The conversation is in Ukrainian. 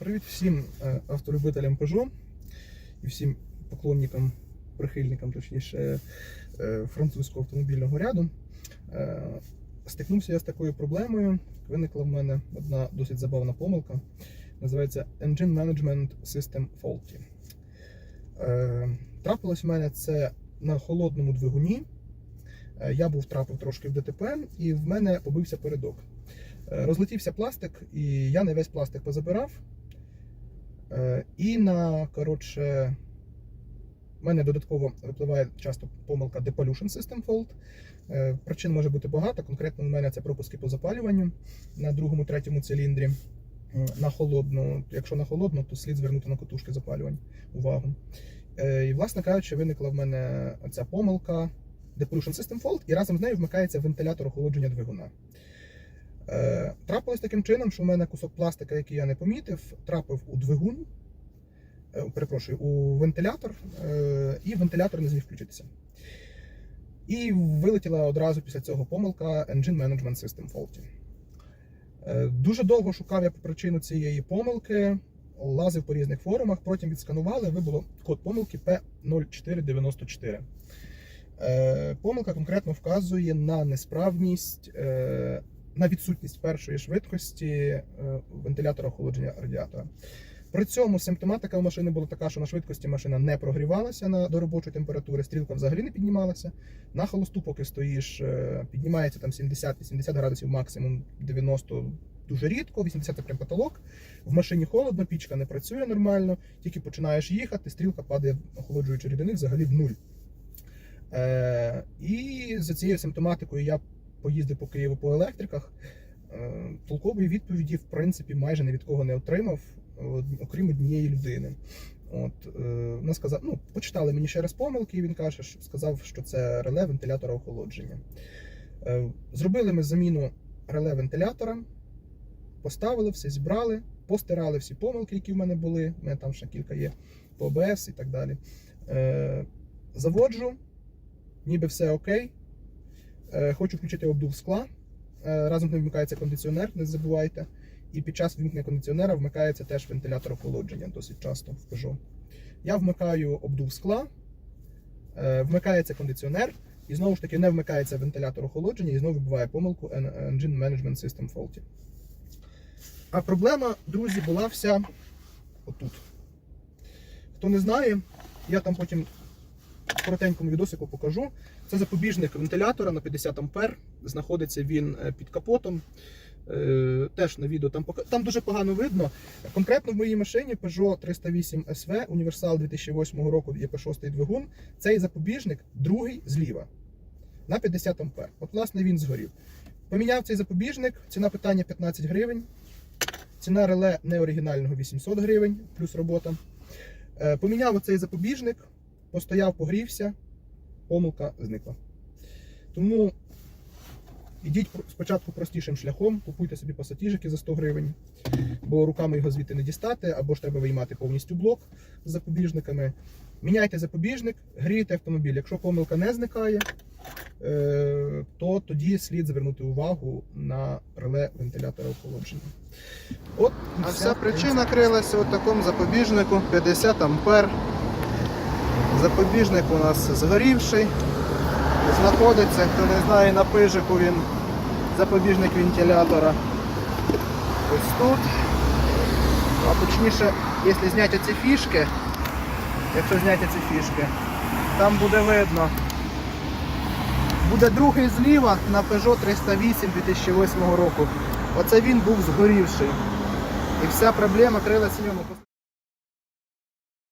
Привіт всім е, автолюбителям Peugeot і всім поклонникам, прихильникам, точніше, е, французького автомобільного ряду. Е, Стикнувся я з такою проблемою. Виникла в мене одна досить забавна помилка. Називається Engine Management System Faulty. Трапилось в мене це на холодному двигуні. Я був трапив трошки в ДТП, і в мене побився передок. Розлетівся пластик, і я не весь пластик позабирав. Е, І на коротше, в мене додатково випливає часто помилка Depollution System Fault. Е, Причин може бути багато. Конкретно у мене це пропуски по запалюванню на другому, третьому циліндрі. На холодну, якщо на холодну, то слід звернути на котушки запалювань увагу. Е, І, власне кажучи, виникла в мене ця помилка Depollution System Fault, і разом з нею вмикається вентилятор охолодження двигуна. Е, Трапилось таким чином, що в мене кусок пластика, який я не помітив, трапив у двигун, е, перепрошую, у вентилятор, е, і вентилятор не зміг включитися. І вилетіла одразу після цього помилка Engine Management System Faulty. Дуже довго шукав я причину цієї помилки, лазив по різних форумах, потім відсканували, вибуло код помилки P0494. Е, Помилка конкретно вказує на несправність, на відсутність першої швидкості е, вентилятора охолодження радіатора. При цьому симптоматика у машини була така, що на швидкості машина не прогрівалася на до робочої температури, стрілка взагалі не піднімалася. На холосту, поки стоїш, е, піднімається там 70-80 градусів, максимум 90 дуже рідко, 80 це прям потолок. В машині холодно, пічка не працює нормально, тільки починаєш їхати, стрілка падає охолоджуючої рідини взагалі в нуль. Е, і за цією симптоматикою я поїздив по Києву по електриках. Е, толкової відповіді, в принципі, майже ні від кого не отримав, окрім однієї людини. От, е, вона сказала, ну, почитали мені ще раз помилки, і він каже, що сказав, що це реле вентилятора охолодження. Е, зробили ми заміну реле вентилятора, поставили все, зібрали, постирали всі помилки, які в мене були. У мене там ще кілька є по ОБС і так далі. Заводжу, ніби все окей. Е, Хочу включити обдув скла. Е, Разом з ним вмикається кондиціонер, не забувайте. І під час вимкнення кондиціонера вмикається теж вентилятор охолодження досить часто в Peugeot. Я вмикаю обдув скла, е, вмикається кондиціонер, і знову ж таки не вмикається вентилятор охолодження, і знову вибиває помилку Engine Management System Faulty. А проблема, друзі, була вся отут. Хто не знає, я там потім коротенькому відосику покажу. Це запобіжник вентилятора на 50 ампер. Знаходиться він е, під капотом. Е, Теж на відео там там дуже погано видно. Конкретно в моїй машині Peugeot 308 SV, універсал 2008 року є 6 двигун. Цей запобіжник другий зліва на 50 ампер. От, власне, він згорів. Поміняв цей запобіжник, ціна питання 15 гривень. Ціна реле неоригінального 800 гривень, плюс робота. Е, Поміняв оцей запобіжник, постояв, погрівся, помилка зникла. Тому ідіть спочатку простішим шляхом, купуйте собі пасатіжики за 100 гривень, бо руками його звідти не дістати, або ж треба виймати повністю блок з запобіжниками. Міняйте запобіжник, грійте автомобіль. Якщо помилка не зникає, е, то тоді слід звернути увагу на реле вентилятора охолодження. От А вся, вся причина крилася у такому запобіжнику 50 ампер. Запобіжник у нас згорівший. Знаходиться, хто не знає, на пижику він запобіжник вентилятора. Ось тут. А точніше, якщо зняти ці фішки, якщо зняти ці фішки, там буде видно. Буде другий зліва на Peugeot 308 2008 року. Оце він був згорівший. І вся проблема крилася в ньому.